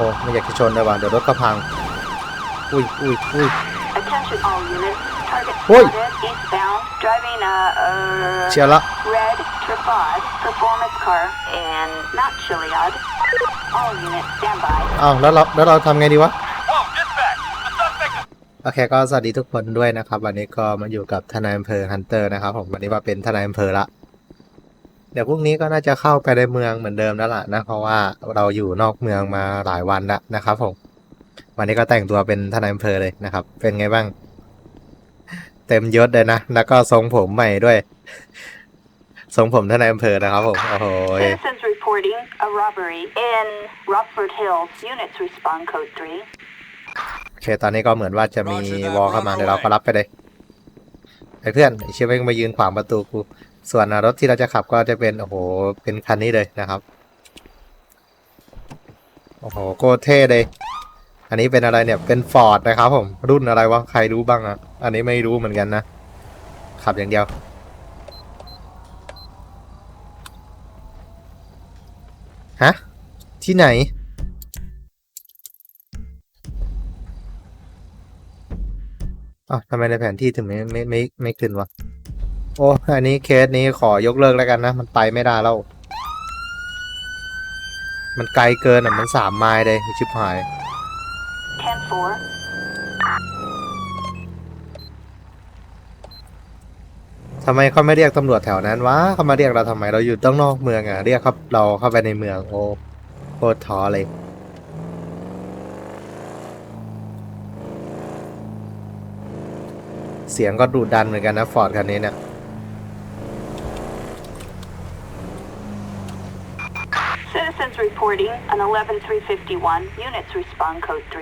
อ้ไม่อยากจะชนเลยว่ะเดี๋ยวรถก็พัง อุ้ยอุ้ยอุ้ย Attention all units. Target Oi. spotted eastbound, driving a, uh, เชียร์ละ red Trafod performance car in not Chiliad. All units stand by. อ้าวแล้วเราแล้วเราทำไงดีวะ Whoa, dispatch! The suspect is โอเคก็สวัสดีทุกคนด้วยนะครับ วันนี้ก็มาอยู่กับทนายอำเภอฮันเตอร์นะครับผมวันนี้มาเป็นทนายอำเภอละ เดี๋ยวพรุ่งนี้ก็น่าจะเข้าไปในเมืองเหมือนเดิมแล้วล่ะนะเพราะว่าเราอยู่นอกเมืองมาหลายวันแล้วนะครับผมวันนี้ก็แต่งตัวเป็นทนายอำเภอเลยนะครับ เป็นไงบ้าง เต็มยศเลยนะแล้วก็ทรงผมใหม่ด้วยทรงผมทนายอำเภอนะครับผมโอ้โห Citizens reporting a robbery in Rockford Hills. Units respond code 3. โอเคตอนนี้ก็เหมือนว่าจะมีวอลเข้ามาเดี๋ยวเราก็รับไปเลยไอ้เพื่อนไอ้เชี่ยแม่งมายืนขวางประตูกู ส่วนรถที่เราจะขับก็จะเป็นโอ้โหเป็นคันนี้เลยนะครับโอ้โหโคตรเท่เลย อันนี้เป็นอะไรเนี่ยเป็นฟอร์ดนะครับผมรุ่นอะไรวะใครรู้บ้างอะอันนี้ไม่รู้เหมือนกันนะ ขับอย่างเดียวฮะที่ไหนอะทำไมในแผนที่ถึงไม่ไม่ไม่ไม่ขึ้นวะ โอ้อันนี้เคสนี้ขอยกเลิกแล้วกันนะ มันไปไม่ได้แล้ว มันไกลเกินอะ มันสามไมล์เลยชิบหาย10 4. ทำไมเขาไม่เรียกตำรวจแถวนั้นวะเขามาเรียกเราทำไมเราอยู่ต้องนอกเมืองอะ เรียกครับเราเข้าไปในเมืองโอ้โคตรท้อเลยเสียงก็ดุดันเหมือนกันนะฟอร์ดคันนี้เนี่ย Citizens reporting an 11351. Units respond code 3.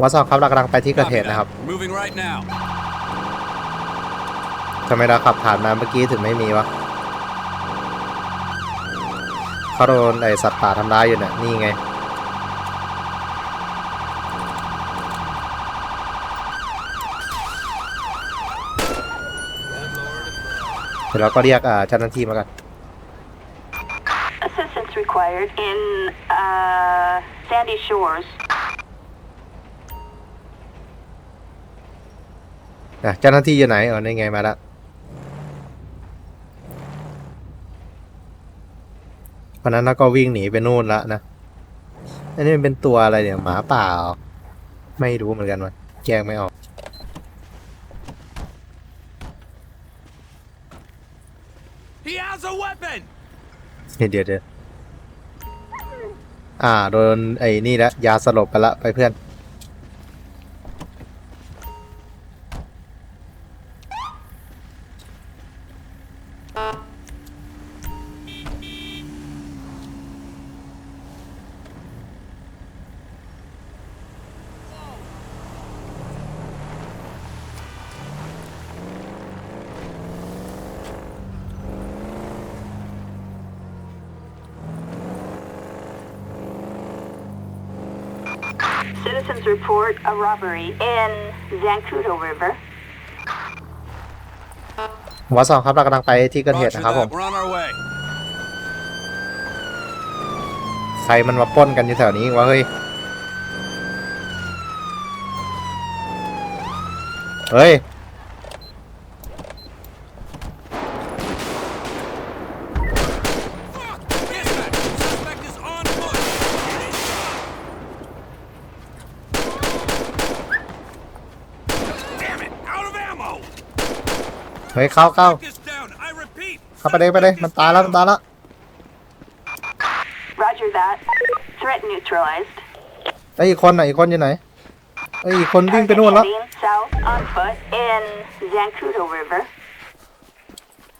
วอสอบครับเรากำลังไปที่เกิดเหตุนะครับ We're moving right now. ทำไมเราขับผ่านมาเมื่อกี้ถึงไม่มีวะเขาโดนไอสัตว์ป่าทำร้ายอยู่เนี่ยนี่ไง เดี๋ยวเราก็เรียกอ่าเจ้าหน้าที่มากัน Assistance required in uh, Sandy Shores. อะเจ้าหน้าที่อยู่ไหนเออนี่ไงมาแล้วคนนั้นน่ะก็วิ่งหนีไปนู่นละนะ อันนี้มันเป็นตัวอะไรเนี่ย หมาป่าเหรอไม่รู้เหมือนกันวะแยกไม่ออก He has a weapon! เดี๋ยวเดี๋ยวเดี๋ยว อ่าโดนไอ้นี่ละยาสลบไปละไปเพื่อน report a robbery in Zancudo River. วอสองครับเรากำลังไปที่เกิดเหตุ Roger นะครับผม that. We're on our way. ใครมันมาปล้นกันอยู่แถวนี้วะเฮ้ย เฮ้ย Dispatch! Suspect is on foot! Damn it! Out of ammo! เฮ้ยเข้าเข้า Suspect is down. I repeat. เข้าไปเลยไปเลยมันตายแล้วมันตายแล้ว Roger that. Threat neutralized. ไอ้ยอีกคนไหนอีกคนอยู่ไหนไอ้ยอีกคนวิ่งไป Target นู่นแล้ว heading south on foot in Zancudo River.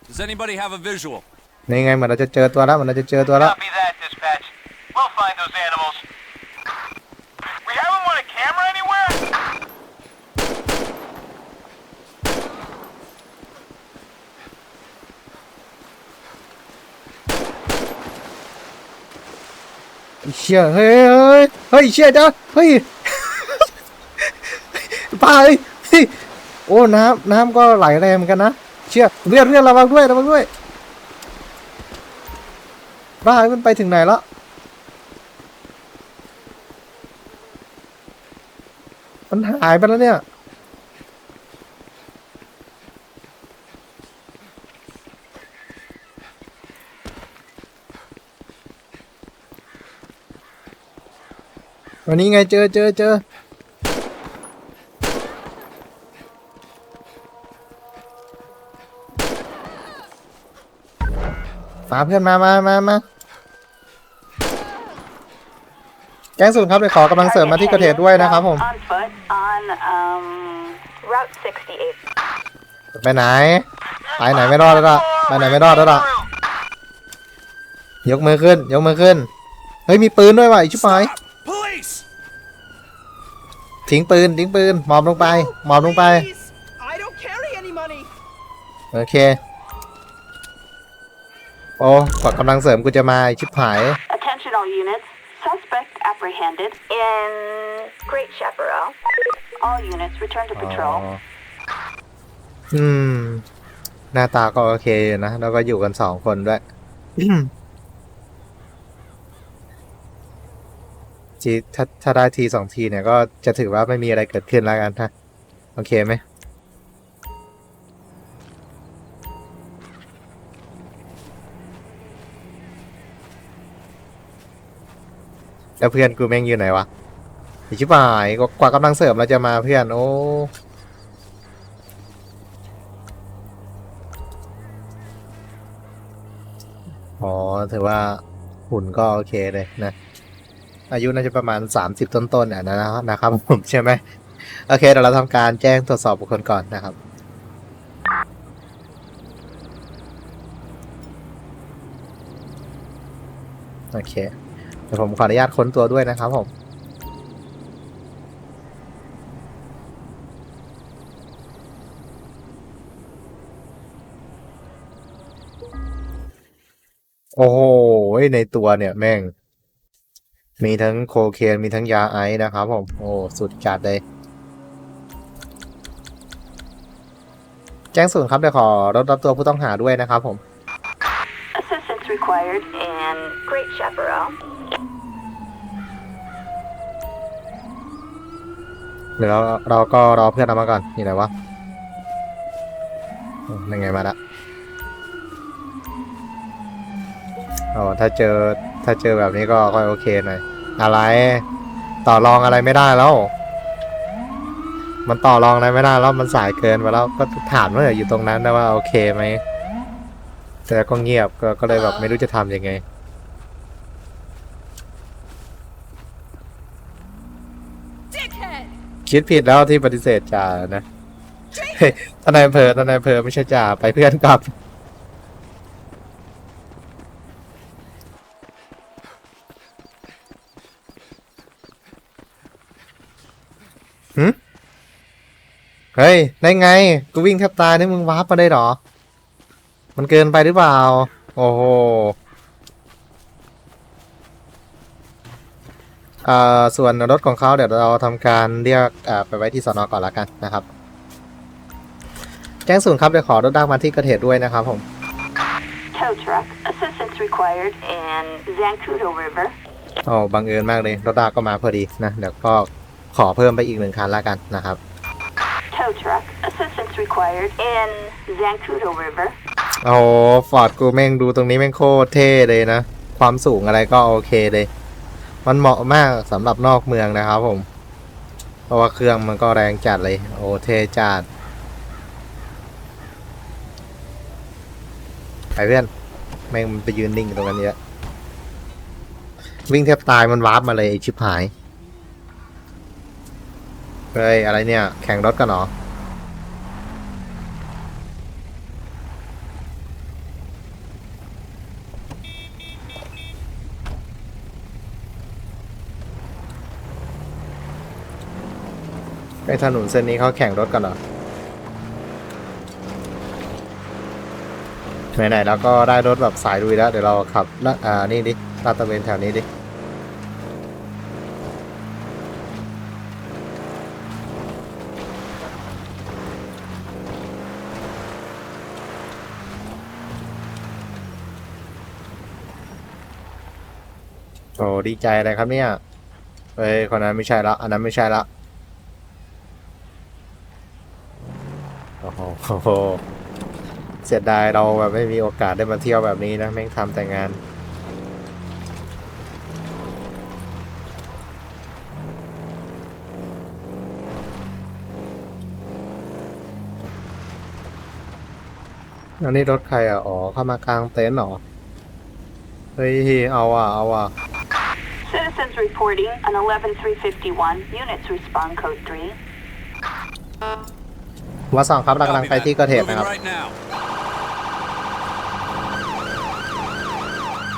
Does anybody have a visual? นี่ไงเหมือนเราจะเจอตัวแล้วเหมือนเราจะเจอตัวแล้ว Copy that, dispatch. We'll find those animals. We have them on a camera anywhere? เชี่ยเฮ้ยเฮ้ยเฮ้ยเชี่ยจ้ะเฮ้ยป้าเฮ้ยโอ้น้ำน้ำก็ไหลแรงเหมือนกันนะเชี่ยเลือดเลือดระวังด้วยระวังด้วยบ้ามันไปถึงไหนล้วมันหายไปแล้วเนี่ย วันนี้ไงเจอเจอเจอมาเพื่อนมามามามาแจ้งศูนย์ครับไปขอกำลังเสริมมาที่เกระเทศด้วยนะครับผม On foot on um, Route 68. ไปไหน ไปไหนไม่รอดแล้วล่ะไปไหนไม่รอดแล้วล่ะยกมือขึ้น ยกมือขึ้น เฮ้ย มีปืนด้วยว่ะไอีชิบหาย Police! ทิ้งปืนทิ้งปืนหมอบลงไปหมอบลงไป Please, I don't carry any money. โอเค โอ้กว่ากำลังเสริมกูจะมาไอ้ชิบหาย Attention all units. Suspect apprehended in Great Chaparral. All units return to อ๋อ patrol. อืม หน้าตาก็โอเคอยู่นะ แล้วก็อยู่กันสองคนด้วย ทีถ้าถ้าได้ทีสองทีเนี่ยก็จะถือว่าไม่มีอะไรเกิดขึ้นแล้วกันฮะโอเคไหมแล้วเพื่อนกูแม่งอยู่ไหนวะอชิบหายกว่ากว่ากำลังเสริมเราจะมาเพื่อนโอ้อ๋อถือว่าหุ่นก็โอเคเลยนะ อายุน่าจะประมาณ 30 ต้นๆอะนะนะครับผมใช่ไหมโอเคเดี๋ยวเราทำการแจ้งตรวจสอบบุคคลก่อนนะครับโอเคเดี๋ยวผมขออนุญาตค้นตัวด้วยนะครับผมโอ้โหในตัวเนี่ยแม่ง มีทั้งโคเคนมีทั้งยาไอซ์นะครับผมโอ้สุดจัดเลย แจ้งศูนย์ครับเดี๋ยวขอรถรับตัวผู้ต้องหาด้วยนะครับผม Assistance required in Great Chaparral. เดี๋ยวเราเราก็รอเพื่อนเอามาก่อนนี่ไหนวะโอ้ยังไงมาละโอ้ถ้าเจอถ้าเจอแบบนี้ก็ค่อยโอเคหน่อย อะไร ต่อรองอะไรไม่ได้แล้ว มันต่อรองอะไรไม่ได้แล้วมันสายเกินไปแล้วก็ถามว่าอยู่ตรงนั้นนะว่าโอเคไหมแต่ก็เงียบก็ก็เลยแบบไม่รู้จะทำยังไง Dickhead! คิดผิดแล้วที่ปฏิเสธจ่านะเฮ้ยทนายอำเภอทนายอำเภอไม่ใช่จ่าไปเพื่อนกลับ หึเฮ้ย ได้ไง กูวิ่งแทบตายนี่มึงวาร์ปมาได้เหรอ มันเกินไปหรือเปล่า โอ้โห อ่า ส่วนรถของเขาเดี๋ยวเราทำการเรียกอ่าไปไว้ที่สอนอก่อนละกันนะครับ แจ้งศูนย์ครับเดี๋ยวขอรถดักมาที่เกิดเหตุด้วยนะครับผม Tow truck. Assistance required in Zancudo River. โอ้บังเอิญมากเลยรถดักก็มาพอดีนะ เดี๋ยวก็ ขอเพิ่มไปอีกหนึ่งคันละกันนะครับ Tow truck. Assistance required in Zancudo River. โอ้โหฟอร์ดกูแม่งดูตรงนี้แม่งโคตรเท่เลยนะ ความสูงอะไรก็โอเคเลย มันเหมาะมากสำหรับนอกเมืองนะครับผม เพราะว่าเครื่องมันก็แรงจัดเลย โอ้เท่จัดไปเพื่อน แม่งมันไปยืนนิ่งตรงนั้นเยอะวิ่งแทบตายมันวาร์ปมาเลยไอ้ชิบหาย เฮ้ยอะไรเนี่ย แข่งรถกันเหรอไอถนนเส้นนี้เขาแข่งรถกันเหรอ ไหนๆแล้วก็ได้รถแบบสายลุยแล้ว เดี๋ยวเราขับละอ่า นี่ดิลาดตระเวนแถวนี้ดิ ดีใจเลยครับเนี่ย เฮ้ย คนนั้นไม่ใช่ละ อันนั้นไม่ใช่ละ โอ้โห เสียดายเราแบบไม่มีโอกาสได้มาเที่ยวแบบนี้นะ แม่งทำแต่งาน อันนี้รถใครอะ อ๋อ เข้ามากลางเต็นท์หรอ เฮ้ย เอาอะ เอาอะ Citizens reporting an 11351. Units respond code 3. วัดสองครับเรากำลัง Copy ไป that. ที่เกิดเหตุ Moving นะครับ right now.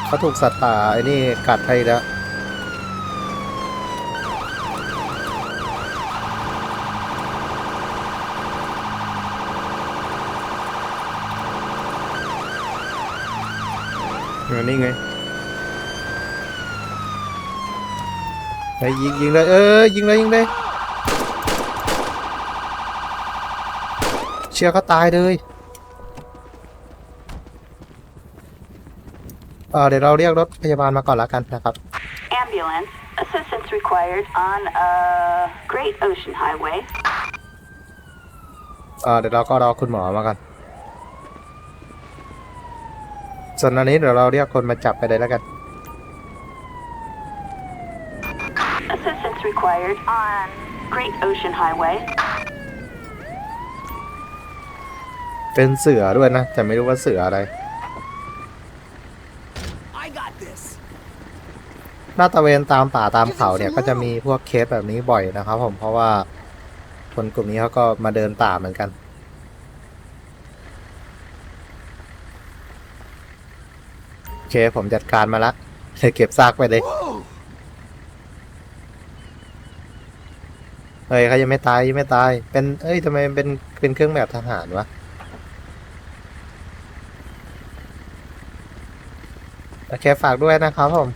เขาถูกสัตว์ป่าไอ้นี่กัดให้แล้วอันนี้ไง ไอ้ยยิงยิงเลยเออยิงเลยยิงเลยเชื่อเขาตายเลยเออเดี๋ยวเราเรียกรถพยาบาลมาก่อนละกันนะครับ Ambulance. Assistance required on uh, Great Ocean Highway. เออเดี๋ยวเราก็รอคุณหมอมากันส่วนอันนี้เดี๋ยวเราเรียกคนมาจับไปเลยแล้วกัน Highway. เป็นเสือด้วยนะ แต่ไม่รู้ว่าเสืออะไร I got this. ลาดตระเวนตามป่าตามเขาเนี่ยก็จะมีพวกเคสแบบนี้บ่อยนะครับ ผมเพราะว่าคนกลุ่มนี้เขาก็มาเดินป่าเหมือนกัน โอเคผมจัดการมาละเลยเก็บซากไปเลย เฮ้ยเขายังไม่ตายยังไม่ตาย เป็น เอ้ยทำไมเป็นเป็นเครื่องแบบทหารวะโอเคฝากด้วยนะครับผม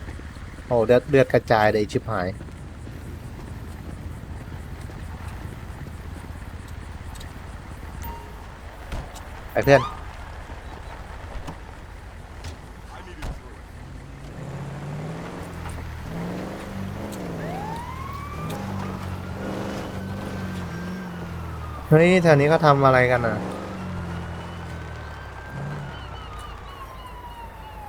โอ้เลือดเลือดกระจายเลยชิบหาย ไปเพื่อน ฮ้ยแถวนี้เขาทำอะไรกันอะ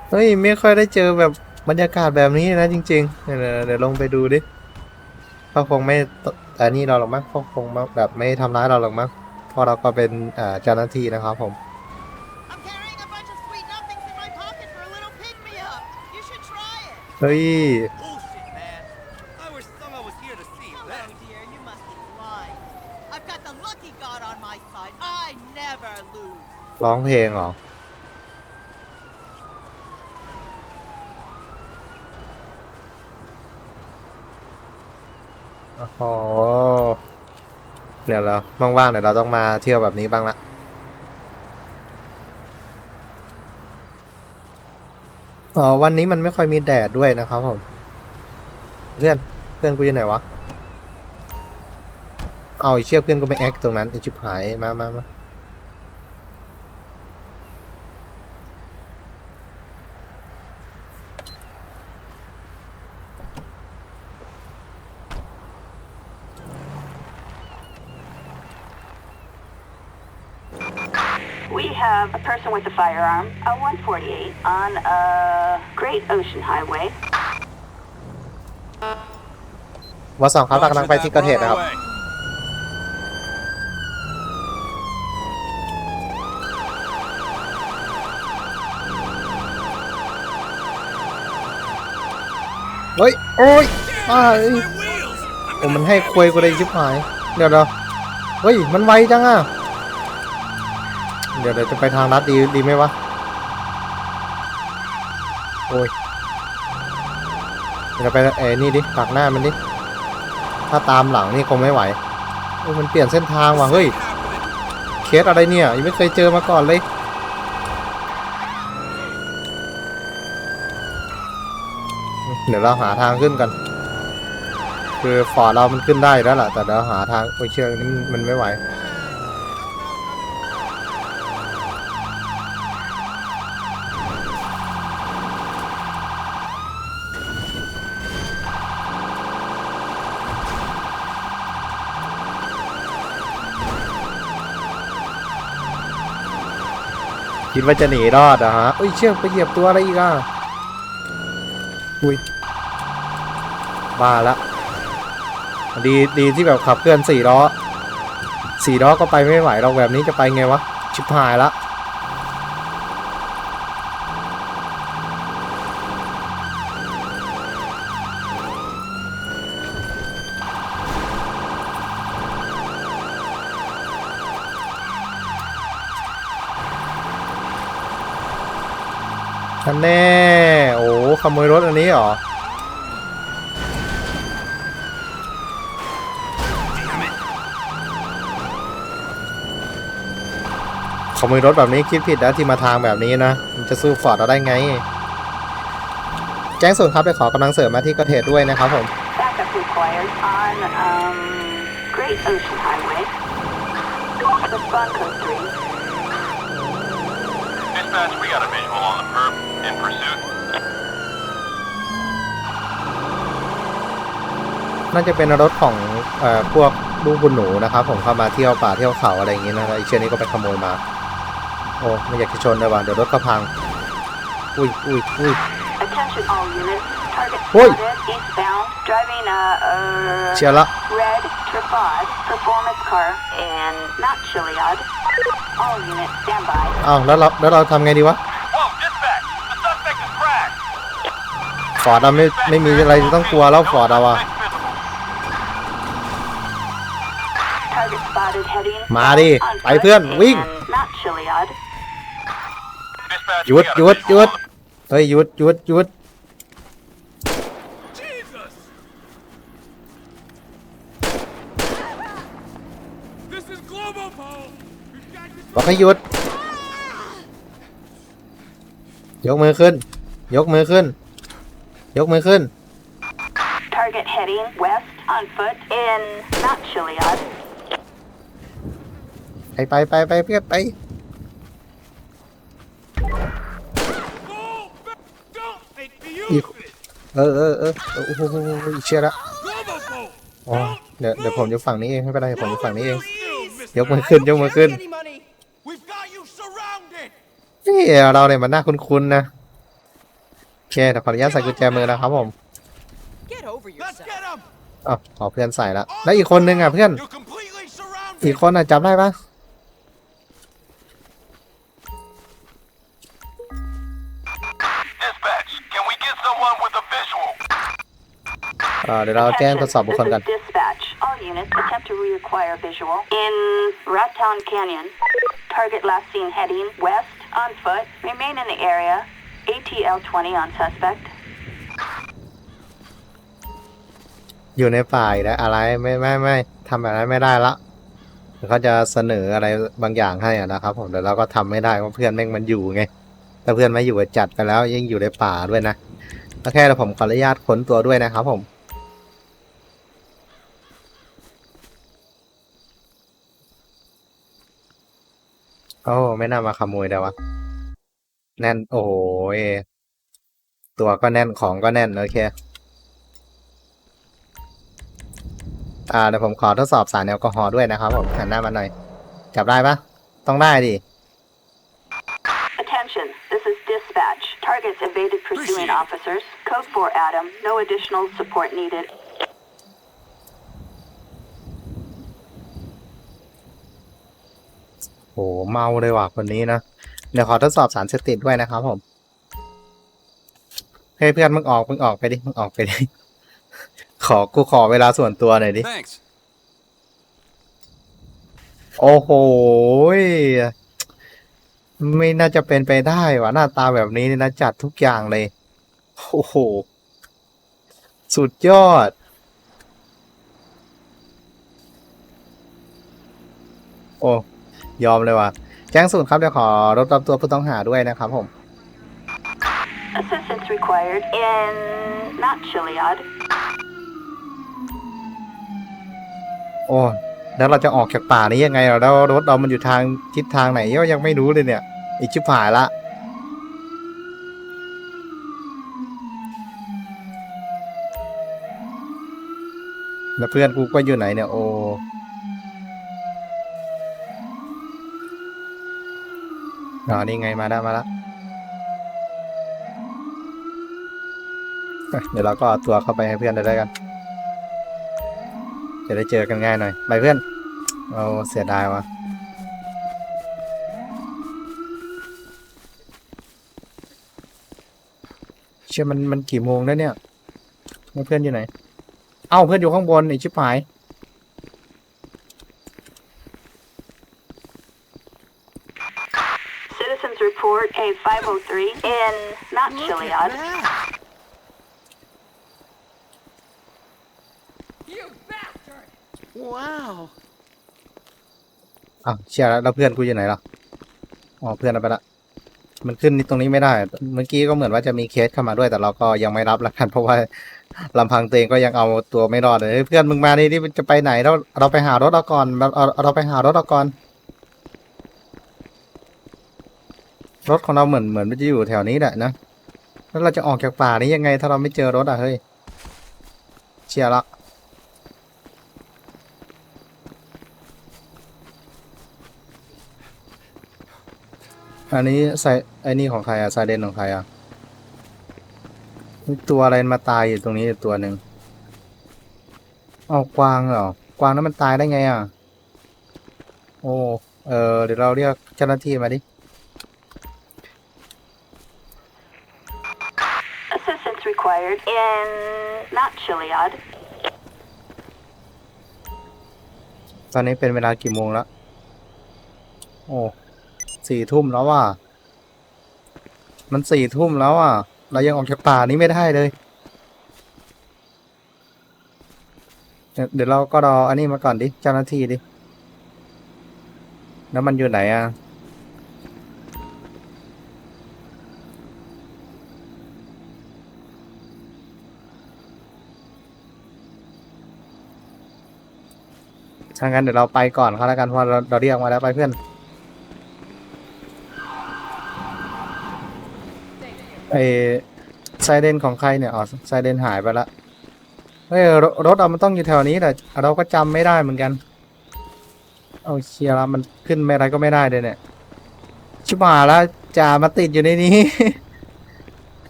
เฮ้ย ไม่ค่อยได้เจอแบบบรรยากาศแบบนี้นะจริงๆ เดี๋ยวเดี๋ยวเดี๋ยวลงไปดูดิเขาคงไม่ตแต่นี่เราหรอกมั้งเขาคงแบบไม่ทำร้ายเราหรอกมั้งเพราะเราก็เป็นอ่าเจ้าหน้าที่นะครับผม I'm carrying a ร้องเพลงเหรอ โอ้โหเดี๋ยวเราว่างๆเดี๋ยวเราต้องมาเที่ยวแบบนี้บ้างละ อ๋อ วันนี้มันไม่ค่อยมีแดดด้วยนะครับผม เพื่อน เพื่อนกูอยู่ไหนวะ เอาไอเชือกเพื่อนกูไปแอคตรงนั้นไอชิบหาย มามามา We have a person with a firearm, a 148, on uh, Great Ocean Highway. วอสองครับเรากำลังไป Roger ที่ that. เกิดเห We're ตุ on นะครับ our way. เฮ้ย โอ้ยอ้าเอ้ย My wheels! โอ้มันให้ควยกูเลยชิบหาย เดี๋ยวเดี๋ยวเฮ้ย มันไวจังอะเดี๋ยวเดี๋ยวจะไปทางลัดดีดีไหมวะ โอ้ยเดี๋ยวไปเอ้นี่ดิตักหน้ามันดิ ถ้าตามหลังนี่คงไม่ไหวเอ้ยมันเปลี่ยนเส้นทางว่ะเฮ้ย เคสอะไรเนี่ยยังไม่เคยเจอมาก่อนเลยเดี๋ยวเราหาทางขึ้นกัน คือฟอเรามันขึ้นได้แล้วล่ะ แต่เดี๋ยวหาทางโอ้ยเชือกนี้มันไม่ไหว คิดว่าจะหนีรอดเหรอฮะอุ้ยเชือกไปเหยียบตัวอะไรอีกอะอุ้ยบ้าละดีดีที่แบบขับเคลื่อนสี่ล้อสี่ล้อก็ไปไม่ไหวเราแบบนี้จะไปไงวะชิบหายละ แน่ โอ้ขโมยรถอันนี้เหรอ ขโมยรถแบบนี้คิดผิดนะที่มาทางแบบนี้นะ มันจะสู้ฟอร์ดเราได้ไง แจ้งส่วนครับไปขอกำลังเสริมมาที่เกระเทศด้วยนะครับผม Backup required on um, Great Ocean Highway. Respond code 3. Dispatch, we got a visual on the perp in pursuit. น่าจะเป็นรถของเอ่อพวกลูกบุญหนูนะครับ ผมเข้ามาเที่ยวป่าเที่ยวเขาอะไรอย่างงี้นะแล้วไอ้เชือกนี้ก็ไปขโมยมา โอ้ไม่อยากจะชนเลยว่ะเดี๋ยวรถก็พัง อุ้ยอุ้ยอุ้ย Attention all units. Target Oi. spotted eastbound, driving a, a เชียร์ละ red Trafod performance car in not Chiliad. All units stand by. อ้าวแล้วเราแล้วเราทำไงดีวะ Whoa, dispatch! The suspect is cracked! ฟอร์ดเรไม่ไม่มีอะไรต้องกลัวแล้วฟอร์ดเราอะมาดิไปเพื่อนวิ่งหยุดหยุดหยุดเฮ้ยหยุดหยุดหยุดบอกให้หยุด ยกมือขึ้น ยกมือขึ้น ยกมือขึ้น Target heading west on foot in not Chiliad. ไปไปไปไปเพื่อนไป Go back! Don't make me You- use it! เออเออเออเออโอ้โหเชื่อละ Global Pole! อ๋อเดี๋ยวเดี๋ยวผมอยู่ฝั่งนี้เองไม่เป็นไรผมอยู่ฝั่งนี้เอง Please, ยกมือขึ้นยกมือขึ้น Any money? We've got you surrounded! นี่เราเนี่ยมันน่าคุ้นๆนะโอ เคแต่ขออนุญาตใส่กุญแจมือนะครับผม Get over Let's yourself. get him! อ๋อขอเพื่อนใส่ละแล้วอีกคนนึงอะเพื่อน You're completely surrounded! อีกคนอะจำได้ปะ Dispatch, can we get someone with a visual? อ่าเดี๋ยวเราแจ้งทดสอบบุคคลกัน This is dispatch. All units attempt to reacquire visual in Rat Town Canyon. Target last seen heading west on foot. Remain in the area. ATL 20 on suspect. อยู่ในป่าอีกแล้วอะไรไม่ไม่ไม่ทำแบบนั้นไม่ได้ละเขาจะเสนออะไรบางอย่างให้อะนะครับ ผมแต่เราก็ทำไม่ได้เพราะเพื่อนแม่งมันอยู่ไงถ้าเพื่อนไม่อยู่จัดไปแล้วยิ่งอยู่ในป่าด้วยนะโอเคเดี๋ยวผมขออนุญาตค้นตัวด้วยนะครับผมโอ้ไม่น่ามาขโมยได้วะ แน่น โอ้โหยตัวก็แน่นของก็แน่น โอเค อ่าเดี๋ยวผมขอทดสอบสารแอลกอฮอล์ด้วยนะครับผมหันหน้ามาหน่อย จับได้ปะต้องได้ดิ Attention. This is dispatch. Targets evaded pursuing Appreciate it. officers. Code 4 Adam. No additional support needed. โหเมาเลยว่ะคนนี้นะ เดี๋ยวขอทดสอบสารเสพติดด้วยนะครับผมเฮ้ยเพื่อนมึงออกมึงออกไปดิมึงออกไปดิ ขอกูขอเวลาส่วนตัวหน่อยดิ Thanks. โอ้โหยไม่น่าจะเป็นไปได้ว่ะหน้าตาแบบนี้นี่นะจัดทุกอย่างเลย โอ้โห สุดยอด โอ้ ยอมเลยว่ะแจ้งสูตรครับเดี๋ยวขอรบรับตัวผู้ต้องหาด้วยนะครับผม Assistance required in not Chiliad. โอ้แล้วเราจะออกจากป่านี้ยังไงเราแล้วรถเรามันอยู่ทางทิศทางไหนก็ยังไม่รู้เลยเนี่ย อีกชิบหายละ แล้วเพื่อนกูก็อยู่ไหนเนี่ยโอ้ อ๋อนี่ไงมาแล้มาแล้วเดี๋ยวเราก็เอาตัวเข้าไปให้เพื่อนได้ด้วยกัน จะได้เจอกันง่ายหน่อย ไปเพื่อนเราเสียดายวะเชื่อมันมันกี่โมงแล้วเนี่ย เพื่อนอยู่ไหน เอ้าเพื่อนอยู่ข้างบนไอชิบหาย Citizens report A503 in Mount Chiliad. You bastard! Wow. อ้าวเชียร์แล้วเพื่อนกูอยู่ไหนล่ะอ๋อเพื่อนเอาไปละมันขึ้นตรงนี้ไม่ได้ เมื่อกี้ก็เหมือนว่าจะมีเคสเข้ามาด้วย แต่เราก็ยังไม่รับละกันเพราะว่าลำพังตัวเองก็ยังเอาตัวไม่รอดเลยเพื่อนมึงมานี่นี่จะไปไหนเราเราไปหารถเราก่อนเรเอาเราไปหารถเราก่อนรถของเราเหมือนเหมือนมันจะอยู่แถวนี้แหละนะแล้วเราจะออกจากป่านี้ยังไง ถ้าเราไม่เจอรถอะเฮ้ยเชียร์ละ อันนี้ไซไอ้นี่ของใครอะไซเดนของใครอะมีตัวอะไรมาตายอยู่ตรงนี้ตัวหนึ่งเอากวางเหรอกวางนั้นมันตายได้ไงอะโอ้ เออเดี๋ยวเราเรียกเจ้าหน้าที่มาดิ Assistance required in Mount Chiliad. ตอนนี้เป็นเวลากี่โมงแล้ว โอ้ สี่ทุ่มแล้วว่ะ มันสี่ทุ่มแล้วอะ เรายังออกจากป่านี้ไม่ได้เลยเดี๋ยวเดี๋ยวเราก็รออันนี้มาก่อนดิ เจ้าหน้าที่ดิ แล้วมันอยู่ไหนอะถ้างั้นเดี๋ยวเราไปก่อนเขาแล้วกันเพราะเราเราเรียกมาแล้วไปเพื่อน ไอไซเรนของใครเนี่ยอ๋อไซเรนหายไปละเฮ้ยรถรถเอามันต้องอยู่แถวนี้แต่เราก็จำไม่ได้เหมือนกัน เอาเชียร์ละมันขึ้นไม่อะไรก็ไม่ได้เลยเนี่ย ชิบหายแล้วจ่ามาติดอยู่ในนี้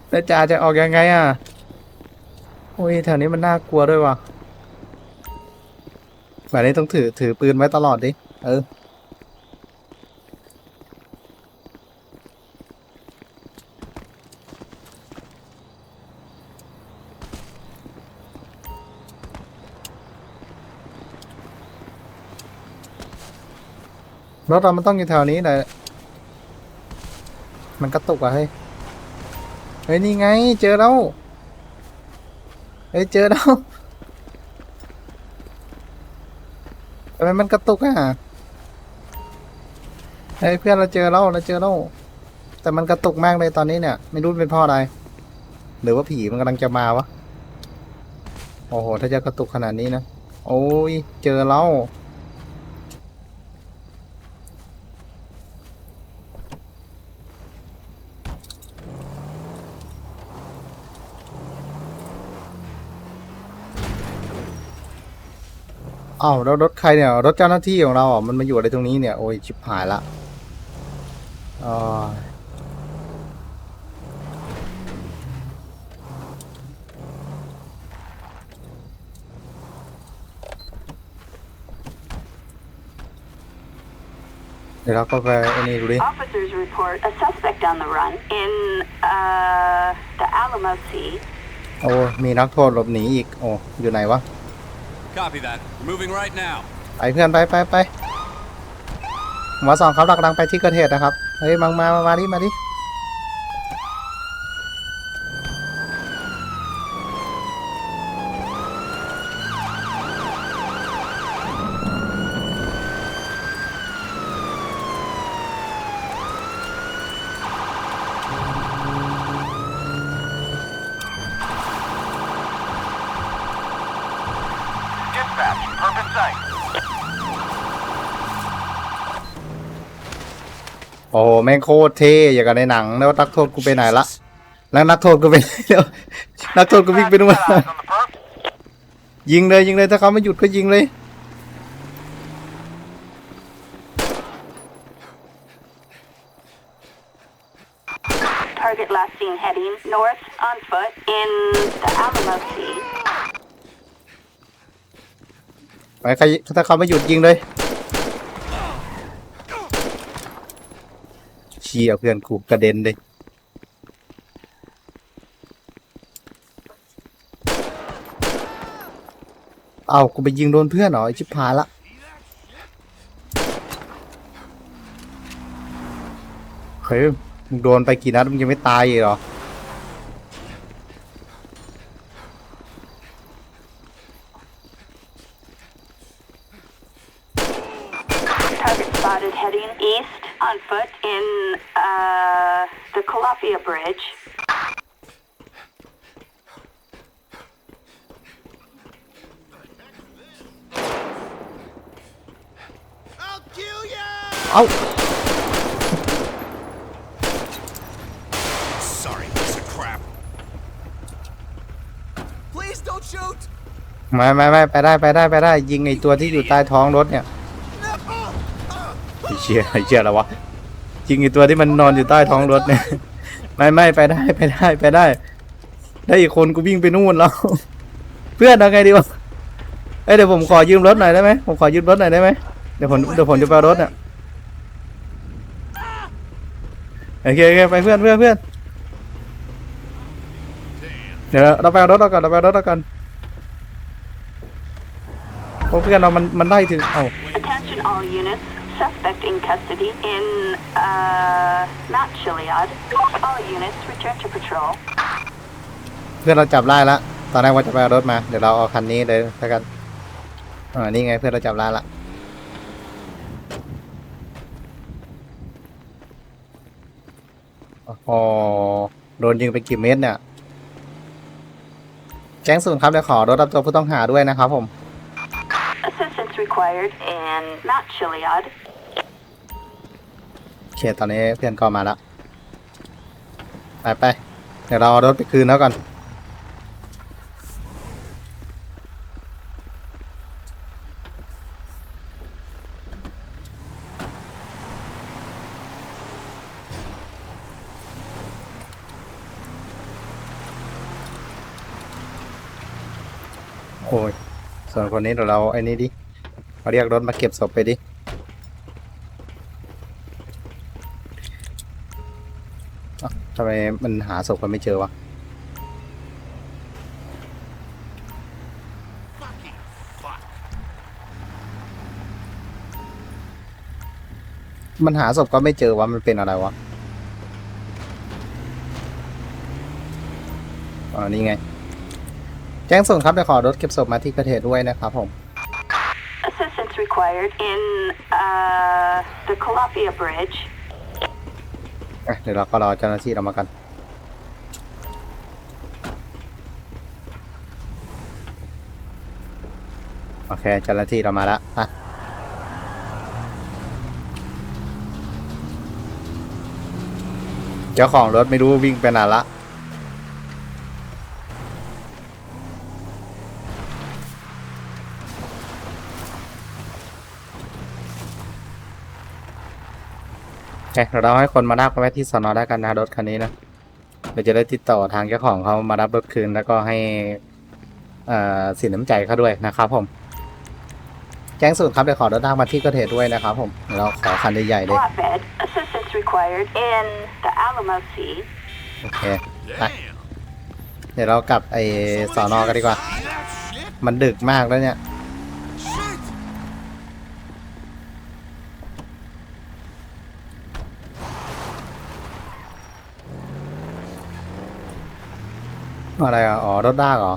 แล้วจ่าจะออกยังไงอะโอ้ยแถวนี้มันน่ากลัวด้วยว่ะแบบนี้ต้องถือถือปืนไว้ตลอดดิ เออ รถเรามันต้องอยู่แถวนี้แหละมันกระตุกอะเฮ้ยเฮ้ยนี่ไง เจอแล้วเฮ้ยเจอแล้วทำไมมันกระตุกอะเฮ้ยเพื่อนเราเจอแล้วเราเจอแล้วแต่มันกระตุกมากเลยตอนนี้เนี่ย ไม่รู้เป็นเพ่ออะไรหรือว่าผีมันกำลังจะมาวะโอ้โหถ้าจะกระตุกขนาดนี้นะโอ้ยเจอแล้ว อ้าวแล้วรถใครเนี่ย รถเจ้าหน้าที่ของเราอะมันมาอยู่อะไรตรงนี้เนี่ย โอ้ยชิบหายละอ่าเดี๋ยวเราก็ไปไอ้นี่ดูดิ Officers report a suspect on the run in uh, the Alamo Sea. โอ้ มีนักโทษหลบหนีอีก โอ้ อยู่ไหนวะ Copy that. We're Moving right now. ไปเพื่อนไปไปไปหมอสองครับหลักำลังไปที่เกิดเหตุนะครับ เฮ้ยมามามามาดิมาดิ แม่งโคตรเท่อย่างกับในหนัง แล้วนักโทษกูไปไหนละ แล้วนักโทษกูไปไหนแล้วนักโทษกูวิ่งไปนู่นยิงเลยยิงเลยถ้าเขาไม่หยุดก็ยิงเลยไปใครถ้าเขาไม่หยุดยิงเลย เชียเพื่อนกูกระเด็นเลยเอากูไปยิงโดนเพื่อนเหรอไอชิบหายละเฮ้ยมึงโดนไปกี่นัดมึงยังไม่ตายเหรอ Target spotted heading east on foot in uh, the Calafia Bridge. I'll kill ya! เอ้า Sorry, piece of crap. Please don't shoot! ไม่ไม่ไม่ไปได้ไปได้ไปได้ยิงไอตัวที่อยู่ใต้ท้องรถเนี่ย No! ไอเชี่ยไอเชี่ยอะไรวะ ยิงไอตัวที่มันนอนอยู่ใต้ท้องรถเนี่ย ไม่ไม่ไปได้ไปได้ไปได้ ได้อีกคนกูวิ่งไปนู่นแล้ว เพื่อนเอาไงดีวะเอ้ยเดี๋ยวผมขอยืมรถหน่อยได้ไหมผมขอยืมรถหน่อยได้ไหมเดี๋ยวผมเดี๋ยวผมจะไปรถเนี่ยโอเคโอเคไปเพื่อนเพื่อนเพื่อนเดี๋ยวเราไปรถเราก่อนเราไปรถเราก่อนเพราะเพื่อนเรามันมันได้ถึงเอ้า Suspect in custody in uh, Mount Chiliad. All units return to patrol. เพื่อนเราจับได้ละตอนแรกว่าจะไปเอารถมา เดี๋ยวเราเอาคันนี้เลยแล้วกันอ่านี่ไงเพื่อนเราจับได้ละอ๋อโดนยิงไปกี่เม็ดเนี่ย แจ้งศูนย์ครับเดี๋ยวขอรถรับตัวผู้ต้องหาด้วยนะครับผม Assistance required in Mount Chiliad. โอเคตอนนี้เพื่อนก็มาแล้ว ไปไปเดี๋ยวเราเอารถไปคืนแล้วก่อนโอ้ยส่วนคนนี้เดี๋ยวเราไอ้นี่ดิ เราเรียกรถมาเก็บศพไปดิ ทำไมมันหาศพกันไม่เจอวะ มันหาศพก็ไม่เจอวะ มันเป็นอะไรวะอ๋อนี่ไง แจ้งส่งครับเดี๋ยวขอรถเก็บศพมาที่เกิดเหตุด้วยนะครับผม Assistance required in uh, the Calafia Bridge. อะเดี๋ยวเราก็รอเจ้าหน้าที่เรามากัน โอเคเจ้าหน้าที่เรามาแล้วอะเจ้าของรถไม่รู้วิ่งไปไหนละ เคเดี๋ยวเราให้คนมารับกันไว้ที่สอนอได้กันนะรถคันนี้นะเดี๋ยวจะได้ติดต่อทางเจ้าของเขามารับรถคืนแล้วก็ให้เอ่อสินน้ำใจเขาด้วยนะครับผม แจ้งสูตรครับเดี๋ยวขอรถทางมาที่เกิดเหตุด้วยนะครับผมเดี๋ยวเราขอคันใหญ่ๆเลย Flatbed. Assistance required in the Alamo Sea. โอเคไปเดี๋ยวเรากลับไอสอนอกันดีกว่า See that shit? มันดึกมากแล้วเนี่ย อะไรอะ อ๋อรถด้ากเหรอ